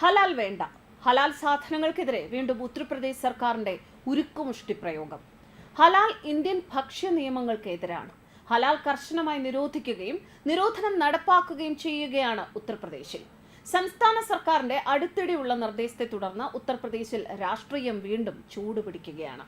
ഹലാൽ വേണ്ട. ഹലാൽ സാധനങ്ങൾക്കെതിരെ വീണ്ടും ഉത്തർപ്രദേശ് സർക്കാരിന്റെ ഉരുക്കുമുഷ്ടി പ്രയോഗം. ഹലാൽ ഇന്ത്യൻ ഭക്ഷ്യ നിയമങ്ങൾക്കെതിരാണ്. ഹലാൽ കർശനമായി നിരോധിക്കുകയും നിരോധനം നടപ്പാക്കുകയും ചെയ്യുകയാണ് ഉത്തർപ്രദേശിൽ. സംസ്ഥാന സർക്കാരിന്റെ അടുത്തിടെയുള്ള നിർദ്ദേശത്തെ തുടർന്ന് ഉത്തർപ്രദേശിൽ രാഷ്ട്രീയം വീണ്ടും ചൂടുപിടിക്കുകയാണ്.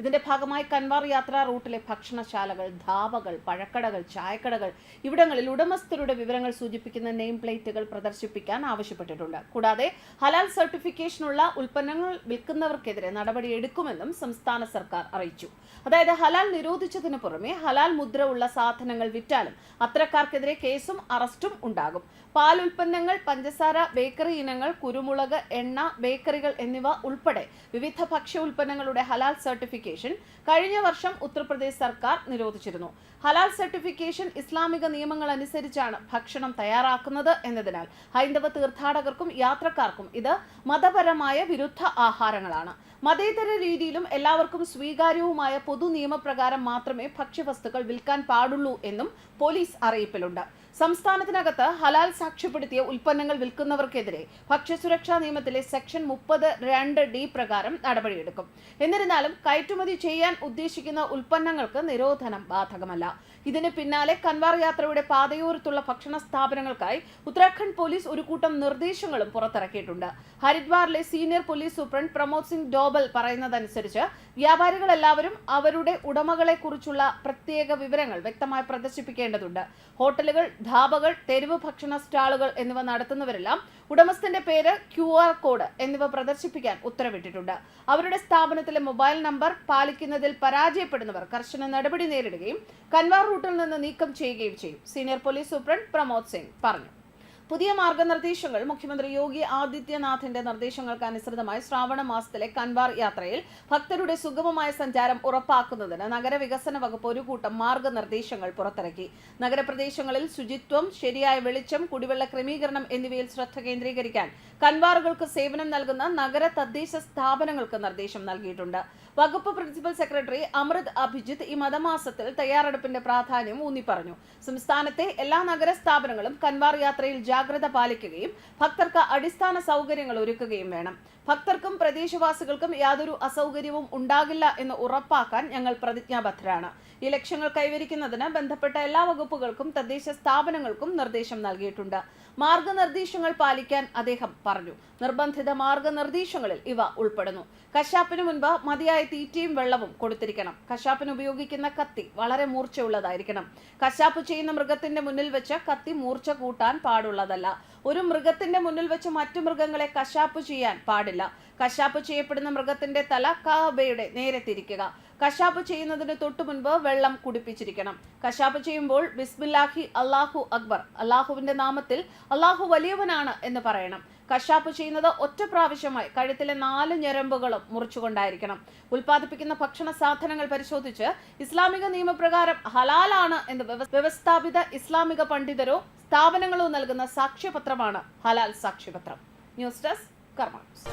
ഇതിന്റെ ഭാഗമായി കൻവാർ യാത്രാ റൂട്ടിലെ ഭക്ഷണശാലകൾ ധാവകൾ പഴക്കടകൾ ചായക്കടകൾ ഇവിടങ്ങളിൽ ഉടമസ്ഥരുടെ വിവരങ്ങൾ സൂചിപ്പിക്കുന്ന നെയിം പ്ലേറ്റുകൾ പ്രദർശിപ്പിക്കാൻ ആവശ്യപ്പെട്ടിട്ടുണ്ട്. കൂടാതെ ഹലാൽ സർട്ടിഫിക്കേഷനുള്ള ഉൽപ്പന്നങ്ങൾ വിൽക്കുന്നവർക്കെതിരെ നടപടി എടുക്കുമെന്നും സംസ്ഥാന സർക്കാർ അറിയിച്ചു. അതായത് ഹലാൽ നിരോധിച്ചതിന് പുറമെ ഹലാൽ മുദ്ര ഉള്ള സാധനങ്ങൾ വിറ്റാലും അത്തരക്കാർക്കെതിരെ കേസും അറസ്റ്റും ഉണ്ടാകും. പാൽ ഉൽപ്പന്നങ്ങൾ പഞ്ചസാര ബേക്കറി ഇനങ്ങൾ കുരുമുളക് എണ്ണ ബേക്കറികൾ എന്നിവ ഉൾപ്പെടെ വിവിധ ഭക്ഷ്യ ഉൽപ്പന്നങ്ങളുടെ ഹലാൽ സർട്ടിഫിക്കേഷൻ കഴിഞ്ഞ വർഷം ഉത്തർപ്രദേശ് സർക്കാർ നിരോധിച്ചിരുന്നു. ഹലാൽ സർട്ടിഫിക്കേഷൻ ഇസ്ലാമിക നിയമങ്ങൾ അനുസരിച്ചാണ് ഭക്ഷണം തയ്യാറാക്കുന്നത് എന്നതിനാൽ ഹൈന്ദവ തീർത്ഥാടകർക്കും യാത്രക്കാർക്കും ഇത് മതപരമായ വിരുദ്ധ ആഹാരങ്ങളാണ്. മതേതര രീതിയിലും എല്ലാവർക്കും സ്വീകാര്യവുമായ പൊതു നിയമപ്രകാരം മാത്രമേ ഭക്ഷ്യവസ്തുക്കൾ വിൽക്കാൻ പാടുള്ളൂ എന്നും പോലീസ് അറിയിപ്പിലുണ്ട്. സംസ്ഥാനത്തിനകത്ത് ഹലാൽ സാക്ഷ്യപ്പെടുത്തിയ ഉൽപ്പന്നങ്ങൾ വിൽക്കുന്നവർക്കെതിരെ ഭക്ഷ്യസുരക്ഷാ നിയമത്തിലെ സെക്ഷൻ മുപ്പത് രണ്ട് ഡി പ്രകാരം നടപടിയെടുക്കും. എന്നിരുന്നാലും കയറ്റുമതി ചെയ്യാൻ ഉദ്ദേശിക്കുന്ന ഉൽപ്പന്നങ്ങൾക്ക് നിരോധനം ബാധകമല്ല. ഇതിന് പിന്നാലെ കൻവാർ യാത്രയുടെ പാതയോരത്തുള്ള ഭക്ഷണ സ്ഥാപനങ്ങൾക്കായി ഉത്തരാഖണ്ഡ് പോലീസ് ഒരു കൂട്ടം നിർദ്ദേശങ്ങളും പുറത്തിറക്കിയിട്ടുണ്ട്. ഹരിദ്വാറിലെ senior police superintendent Pramod Singh Dobal പറയുന്നതനുസരിച്ച് വ്യാപാരികളെല്ലാവരും അവരുടെ ഉടമകളെ കുറിച്ചുള്ള പ്രത്യേക വിവരങ്ങൾ വ്യക്തമായി പ്രദർശിപ്പിക്കേണ്ടതുണ്ട്. ഹോട്ടലുകൾ ധാബകൾ തെരുവ് ഭക്ഷണ സ്റ്റാളുകൾ എന്നിവ നടത്തുന്നവരെല്ലാം ഉടമസ്ഥന്റെ പേര് ക്യു ആർ കോഡ് എന്നിവ പ്രദർശിപ്പിക്കാൻ ഉത്തരവിട്ടിട്ടുണ്ട്. അവരുടെ സ്ഥാപനത്തിലെ മൊബൈൽ നമ്പർ പാലിക്കുന്നതിൽ പരാജയപ്പെടുന്നവർ കർശന നടപടി നേരിടുകയും കൻവാർ റൂട്ടിൽ നിന്ന് നീക്കം ചെയ്യുകയും ചെയ്യും. Senior police superintendent Pramod Singh പറഞ്ഞു. പുതിയ മാർഗനിർദ്ദേശങ്ങൾ മുഖ്യമന്ത്രി യോഗി ആദിത്യനാഥിന്റെ നിർദ്ദേശങ്ങൾക്ക് അനുസൃതമായി ശ്രാവണ മാസത്തിലെ കൻവാർ യാത്രയിൽ ഭക്തരുടെ സുഗമമായ സഞ്ചാരം ഉറപ്പാക്കുന്നതിന് നഗരവികസന വകുപ്പ് ഒരു കൂട്ടം മാർഗനിർദ്ദേശങ്ങൾ പുറത്തിറക്കി. നഗരപ്രദേശങ്ങളിൽ ശുചിത്വം ശരിയായ വെളിച്ചം കുടിവെള്ള ക്രമീകരണം എന്നിവയിൽ ശ്രദ്ധ കേന്ദ്രീകരിക്കാൻ കൻവാറുകൾക്ക് സേവനം നൽകുന്ന നഗര തദ്ദേശ സ്ഥാപനങ്ങൾക്ക് നിർദ്ദേശം നൽകിയിട്ടുണ്ട്. വകുപ്പ് പ്രിൻസിപ്പൽ സെക്രട്ടറി അമൃത് അഭിജിത്ത് ഈ മതമാസത്തിൽ തയ്യാറെടുപ്പിന്റെ പ്രാധാന്യം ഊന്നിപ്പറഞ്ഞു. സംസ്ഥാനത്തെ എല്ലാ നഗര സ്ഥാപനങ്ങളും കൻവാർ യാത്രയിൽ ജാഗ്രത പാലിക്കുകയും ഭക്തർക്ക് അടിസ്ഥാന സൗകര്യങ്ങൾ ഒരുക്കുകയും വേണം. ഭക്തർക്കും പ്രദേശവാസികൾക്കും യാതൊരു അസൗകര്യവും ഉണ്ടാകില്ല എന്ന് ഉറപ്പാക്കാൻ ഞങ്ങൾ പ്രതിജ്ഞാബദ്ധരാണ്. ഈ ലക്ഷ്യങ്ങൾ കൈവരിക്കുന്നതിന് ബന്ധപ്പെട്ട എല്ലാ വകുപ്പുകൾക്കും തദ്ദേശ സ്ഥാപനങ്ങൾക്കും നിർദ്ദേശം നൽകിയിട്ടുണ്ട്. മാർഗനിർദ്ദേശങ്ങൾ പാലിക്കാൻ അദ്ദേഹം പറഞ്ഞു. നിർബന്ധിത മാർഗനിർദ്ദേശങ്ങളിൽ ഇവ ഉൾപ്പെടുന്നു. കശാപ്പിന് മുൻപ് മതിയായ തീറ്റയും വെള്ളവും കൊടുത്തിരിക്കണം. കശാപ്പിന് ഉപയോഗിക്കുന്ന കത്തി വളരെ മൂർച്ചയുള്ളതായിരിക്കണം. കശാപ്പ് ചെയ്യുന്ന മൃഗത്തിന്റെ മുന്നിൽ വെച്ച് കത്തി മൂർച്ച കൂട്ടാൻ പാടുള്ളതല്ല. ഒരു മൃഗത്തിന്റെ മുന്നിൽ വെച്ച് മറ്റു മൃഗങ്ങളെ കശാപ്പ് ചെയ്യാൻ പാടില്ല. കശാപ്പ് ചെയ്യപ്പെടുന്ന മൃഗത്തിന്റെ തല കാബയുടെ നേരെ തിരിക്കുക. കശാപ്പ് ചെയ്യുന്നതിന് തൊട്ടു മുൻപ് വെള്ളം കുടിപ്പിച്ചിരിക്കണം. കശാപ്പ് ചെയ്യുമ്പോൾ ബിസ്മില്ലാഹി അള്ളാഹു അക്ബർ അള്ളാഹുവിന്റെ നാമത്തിൽ അള്ളാഹു വലിയവനാണ് എന്ന് പറയണം. കശാപ്പ് ചെയ്യുന്നത് ഒറ്റ പ്രാവശ്യമായി കഴുത്തിലെ നാല് ഞരമ്പുകളും മുറിച്ചുകൊണ്ടായിരിക്കണം. ഉൽപ്പാദിപ്പിക്കുന്ന ഭക്ഷണ സാധനങ്ങൾ പരിശോധിച്ച് ഇസ്ലാമിക നിയമപ്രകാരം ഹലാലാണ് എന്ന് വ്യവസ്ഥാപിത ഇസ്ലാമിക പണ്ഡിതരോ സ്ഥാപനങ്ങളോ നൽകുന്ന സാക്ഷ്യപത്രമാണ് ഹലാൽ സാക്ഷ്യപത്രം. News desk Carmanos.